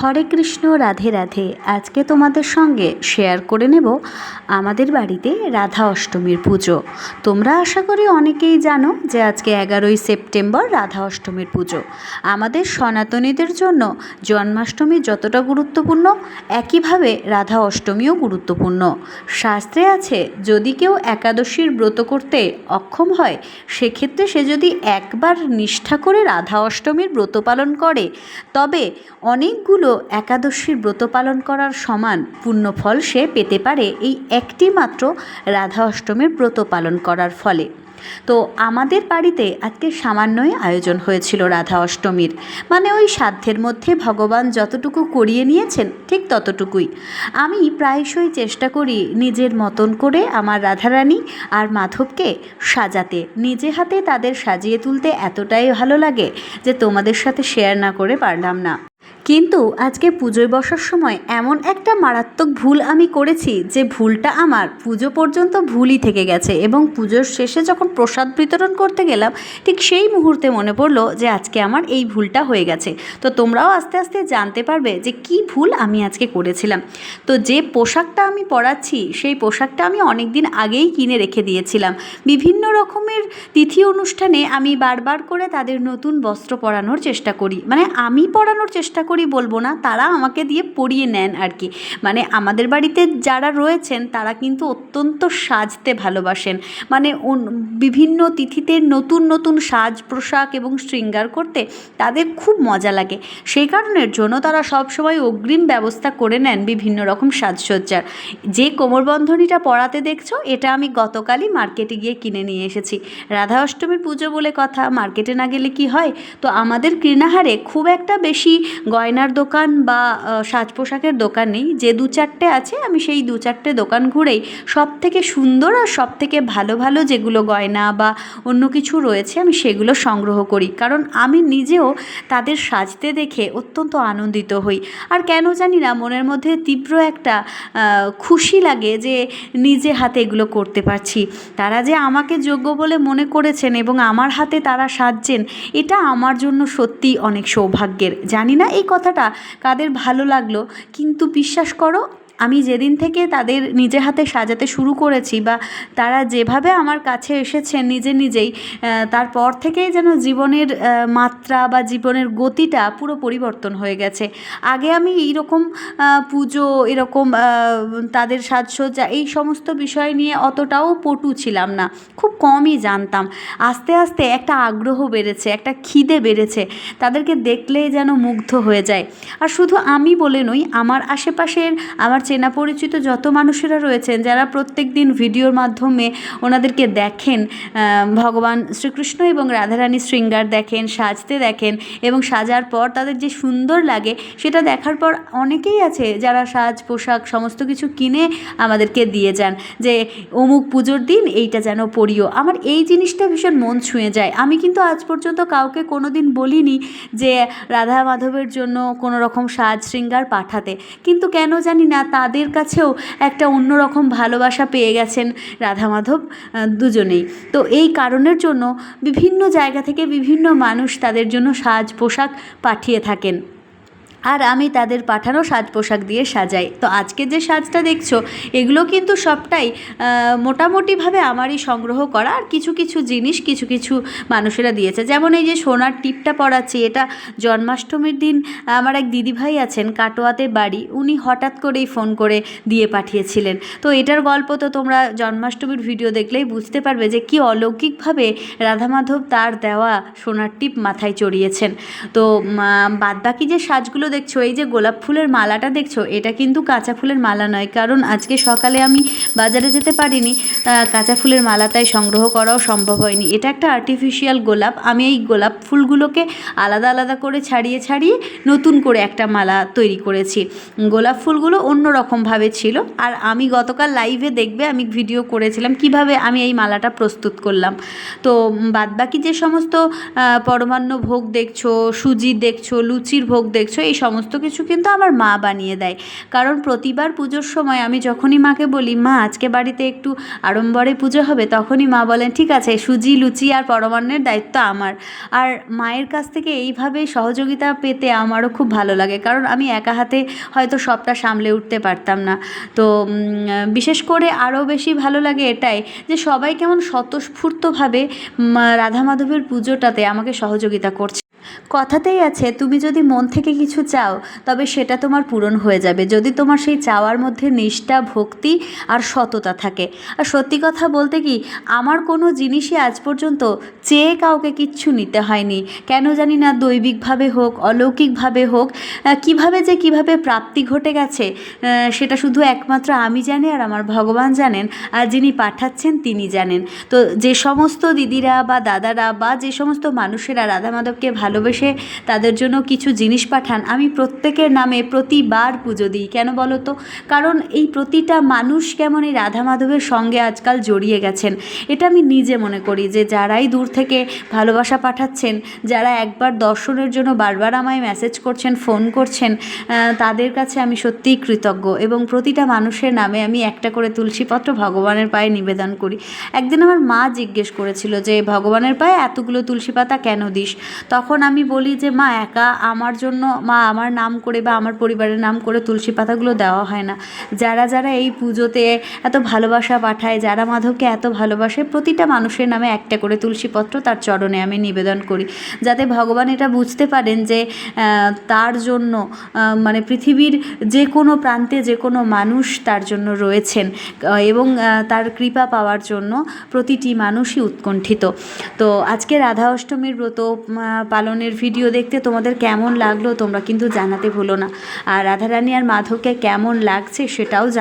হরে কৃষ্ণ, রাধে রাধে। আজকে তোমাদের সঙ্গে শেয়ার করে নেব আমাদের বাড়িতে রাধা অষ্টমীর পুজো। তোমরা আশা করি অনেকেই জানো যে আজকে এগারোই সেপ্টেম্বর রাধা অষ্টমীর পুজো। আমাদের সনাতনীদের জন্য জন্মাষ্টমী যতটা গুরুত্বপূর্ণ, একইভাবে রাধা অষ্টমীও গুরুত্বপূর্ণ। শাস্ত্রে আছে, যদি কেউ একাদশীর ব্রত করতে অক্ষম হয়, সেক্ষেত্রে সে যদি একবার নিষ্ঠা করে রাধা অষ্টমীর ব্রত পালন করে, তবে অনেকগুলো একাদশীর ব্রত পালন করার সমান পুণ্যফল সে পেতে পারে এই একটি মাত্র রাধা অষ্টমীর ব্রত পালন করার ফলে। তো আমাদের বাড়িতে আজকে সামান্যই আয়োজন হয়েছিল রাধা অষ্টমীর। মানে ওই সাধ্যের মধ্যে ভগবান যতটুকু করিয়ে নিয়েছেন ঠিক ততটুকুই। আমি প্রায়শই চেষ্টা করি নিজের মতন করে আমার রাধারানী আর মাধবকে সাজাতে। নিজে হাতে তাদের সাজিয়ে তুলতে এতটাই ভালো লাগে যে তোমাদের সাথে শেয়ার না করে পারলাম না। কিন্তু আজকে পুজোয় বসার সময় এমন একটা মারাত্মক ভুল আমি করেছি যে ভুলটা আমার। পুজো পর্যন্ত ভুলই থেকে গেছে এবং পুজোর শেষে যখন প্রসাদ বিতরণ করতে গেলাম, ঠিক সেই মুহূর্তে মনে পড়ল যে আজকে আমার এই ভুলটা হয়ে গেছে। তো তোমরাও আস্তে আস্তে জানতে পারবে যে কি ভুল আমি আজকে করেছিলাম। তো যে পোশাকটা আমি পরাচ্ছি, সেই পোশাকটা আমি অনেক দিন আগেই কিনে রেখে দিয়েছিলাম। বিভিন্ন রকমের তিথি অনুষ্ঠানে আমি বারবার করে তাদের নতুন বস্ত্র পরানোর চেষ্টা করি। মানে আমি পরানোর চেষ্টা করি বলব না, তারা আমাকে দিয়ে পরিয়ে নেন আর কি মানে আমাদের বাড়িতে যারা রয়েছেন, তারা কিন্তু অত্যন্ত সাজতে ভালোবাসেন। মানে বিভিন্ন তিথিতে নতুন নতুন সাজ, পোশাক এবং শৃঙ্গার করতে তাদের খুব মজা লাগে। সেই কারণের জন্য তারা সবসময় অগ্রিম ব্যবস্থা করে নেন বিভিন্ন রকম সাজসজ্জার। যে কোমরবন্ধনীটা পরাতে দেখছ, এটা আমি গতকালই মার্কেটে গিয়ে কিনে নিয়ে এসেছি। রাধা অষ্টমীর পুজো বলে কথা, মার্কেটে না গেলে কি হয়? তো আমাদের কৃণাহারে খুব একটা বেশি গয়নার দোকান বা সাজ পোশাকের দোকান নেই। যে দু চারটে আছে, আমি সেই দু চারটে দোকান ঘুরেই সব থেকে সুন্দর আর সব থেকে ভালো ভালো যেগুলো গয়না বা অন্য কিছু রয়েছে, আমি সেগুলো সংগ্রহ করি। কারণ আমি নিজেও তাদের সাজতে দেখে অত্যন্ত আনন্দিত হই। আর কেন জানি না, মনের মধ্যে তীব্র একটা খুশি লাগে যে নিজে হাতে এগুলো করতে পারছি। তারা যে আমাকে যোগ্য বলে মনে করেছেন এবং আমার হাতে তারা সাজছেন, এটা আমার জন্য সত্যি অনেক সৌভাগ্যের। জানি না এই কথাটা কাদের ভালো লাগল কিন্তু বিশ্বাস করো আমি যেদিন থেকে তাদের নিজে হাতে সাজাতে শুরু করেছি বা তারা যেভাবে আমার কাছে এসেছেন নিজে নিজেই তারপর থেকেই যেন জীবনের মাত্রা বা জীবনের গতিটা পুরো পরিবর্তন হয়ে গেছে। আগে আমি এইরকম পুজো, এরকম তাদের সাজসজ্জা এই সমস্ত বিষয় নিয়ে অতটাও পটু ছিলাম না। খুব কমই জানতাম। আস্তে আস্তে একটা আগ্রহ বেড়েছে, একটা খিদে বেড়েছে। তাদেরকে দেখলেই যেন মুগ্ধ হয়ে যায়। আর শুধু আমি বলে নই, আমার আশেপাশের, আমার চেনা পরিচিত যত মানুষেরা রয়েছেন, যারা প্রত্যেক দিন ভিডিওর মাধ্যমে ওনাদেরকে দেখেন ভগবান শ্রীকৃষ্ণ এবং রাধারানী শৃঙ্গার দেখেন, সাজতে দেখেন এবং সাজার পর তাদের যে সুন্দর লাগে সেটা দেখার পর অনেকেই আছে যারা সাজ, পোশাক সমস্ত কিছু কিনে আমাদেরকে দিয়ে যান যে অমুক পুজোর দিন এইটা যেন পড়িও আমার এই জিনিসটা ভীষণ মন ছুঁয়ে যায়। আমি কিন্তু আজ পর্যন্ত কাউকে কোনো দিন বলিনি যে রাধা মাধবের জন্য কোনো রকম সাজ, শৃঙ্গার পাঠাতে। কিন্তু কেন জানি না তাদের কাছেও একটা অন্যরকম ভালোবাসা পেয়ে গেছেন রাধা মাধব দুজনেই। তো এই কারণের জন্য বিভিন্ন জায়গা থেকে বিভিন্ন মানুষ তাদের জন্য সাজ পোশাক পাঠিয়ে থাকেন। আর আমি তাদের পাঠানো সাজ পোশাক দিয়ে সাজাই। তো আজকে যে সাজটা দেখছ, এগুলো কিন্তু সবটাই মোটামুটিভাবে আমারই সংগ্রহ করা আর কিছু কিছু জিনিস কিছু কিছু মানুষেরা দিয়েছে। যেমন এই যে সোনার টিপটা পরাচ্ছি, এটা জন্মাষ্টমীর দিন আমার এক দিদিভাই আছেন কাটোয়াতে বাড়ি, উনি হঠাৎ করেই ফোন করে দিয়ে পাঠিয়েছিলেন। তো এটার গল্প তো তোমরা জন্মাষ্টমীর ভিডিও দেখলেই বুঝতে পারবে যে কি অলৌকিকভাবে রাধা মাধব তার দেওয়া সোনার টিপ মাথায় চড়িয়েছেন। তো বাদবাকি যে সাজগুলো দেখছ, এই যে গোলাপ ফুলের মালাটা দেখছ, এটা কিন্তু কাঁচা ফুলের মালা নয়, কারণ আজকে সকালে আমি বাজারে যেতে পারিনি কাঁচা ফুলের মালা তাই সংগ্রহ করাও সম্ভব হয়নি। এটা একটা আর্টিফিশিয়াল গোলাপ, আমি এই গোলাপ ফুলগুলোকে আলাদা আলাদা করে ছাড়িয়ে ছাড়িয়ে নতুন করে একটা মালা তৈরি করেছি। গোলাপ ফুলগুলো অন্য রকমভাবে ছিল, আর আমি গতকাল লাইভে দেখবে আমি ভিডিও করেছিলাম কীভাবে আমি এই মালাটা প্রস্তুত করলাম। তো বাদবাকি যে সমস্ত পরমান্ন ভোগ দেখছ সুজি দেখছ, লুচির ভোগ দেখছ, এই সমস্ত কিছু কিন্তু আমার মা বানিয়ে দেয়। কারণ প্রতিবার পুজোর সময় আমি যখনই মাকে বলি, মা, আজকে বাড়িতে একটু আড়ম্বরে পুজো হবে, তখনই মা বলেন, ঠিক আছে, সুজি, লুচি আর পরমান্নের দায়িত্ব আমার। আর মায়ের কাছ থেকে এইভাবে সহযোগিতা পেতে আমারও খুব ভালো লাগে। কারণ আমি একা হাতে হয়তো সবটা সামলে উঠতে পারতাম না। তো বিশেষ করে আরও বেশি ভালো লাগে এটাই যে সবাই কেমন স্বতঃস্ফূর্তভাবে রাধা মাধবের পুজোটাতে আমাকে সহযোগিতা করছে। কথাতেই আছে, তুমি যদি মন থেকে কিছু চাও, তবে সেটা তোমার পূরণ হয়ে যাবে। যদি তোমার সেই চাওয়ার মধ্যে নিষ্ঠা, ভক্তি আর সততা থাকে। আর সত্যি কথা বলতে কি, আমার কোনো জিনিসই আজ পর্যন্ত চেয়ে কাউকে কিচ্ছু নিতে হয়নি। কেন জানি না, দৈবিকভাবে হোক, অলৌকিকভাবে হোক কীভাবে যে কীভাবে প্রাপ্তি ঘটে গেছে সেটা শুধু একমাত্র আমি জানি আর আমার ভগবান জানেন, আর যিনি পাঠাচ্ছেন তিনি জানেন। তো যে সমস্ত দিদিরা বা দাদারা বা যে সমস্ত মানুষেরা রাধা মাধবকে ভালোবেসে তাদের জন্য কিছু জিনিস পাঠান। আমি প্রত্যেকের নামে প্রতিবার পুজো দিই। কেন বলো তো? কারণ এই প্রতিটা মানুষ কেমন এই রাধা মাধবের সঙ্গে আজকাল জড়িয়ে গেছেন? এটা আমি নিজে মনে করি যে যারাই দূর থেকে ভালোবাসা পাঠাচ্ছেন, যারা একবার দর্শনের জন্য বারবার আমায় মেসেজ করছেন ফোন করছেন তাদের কাছে আমি সত্যিই কৃতজ্ঞ এবং প্রতিটা মানুষের নামে আমি একটা করে তুলসীপত্র ভগবানের পায়ে নিবেদন করি। একদিন আমার মা জিজ্ঞেস করেছিল যে, ভগবানের পায়ে এতগুলো তুলসী পাতা কেন দিস? তখন আমি বলি যে মা একা আমার জন্য মা আমার নাম করে বা আমার পরিবারের নাম করে তুলসী পাতাগুলো দেওয়া হয় না। যারা যারা এই পুজোতে এত ভালোবাসা পাঠায় যারা মাধবকে এত ভালোবাসে প্রতিটা মানুষের নামে একটা করে তুলসীপত্র তার চরণে আমি নিবেদন করি। যাতে ভগবান এটা বুঝতে পারেন যে তার জন্য মানে পৃথিবীর যে কোনো প্রান্তে যে কোনো মানুষ তার জন্য রয়েছেন এবং তার কৃপা পাওয়ার জন্য প্রতিটি মানুষই উৎকণ্ঠিত। তো আজকে রাধা অষ্টমীর ব্রত আহ, পালনের ভিডিও দেখতে তোমাদের কেমন লাগল তোমরা কিন্তু জানাতে ভুলো না। আর রাধারানী আর মাধবকে কেমন লাগছে সেটাও জানা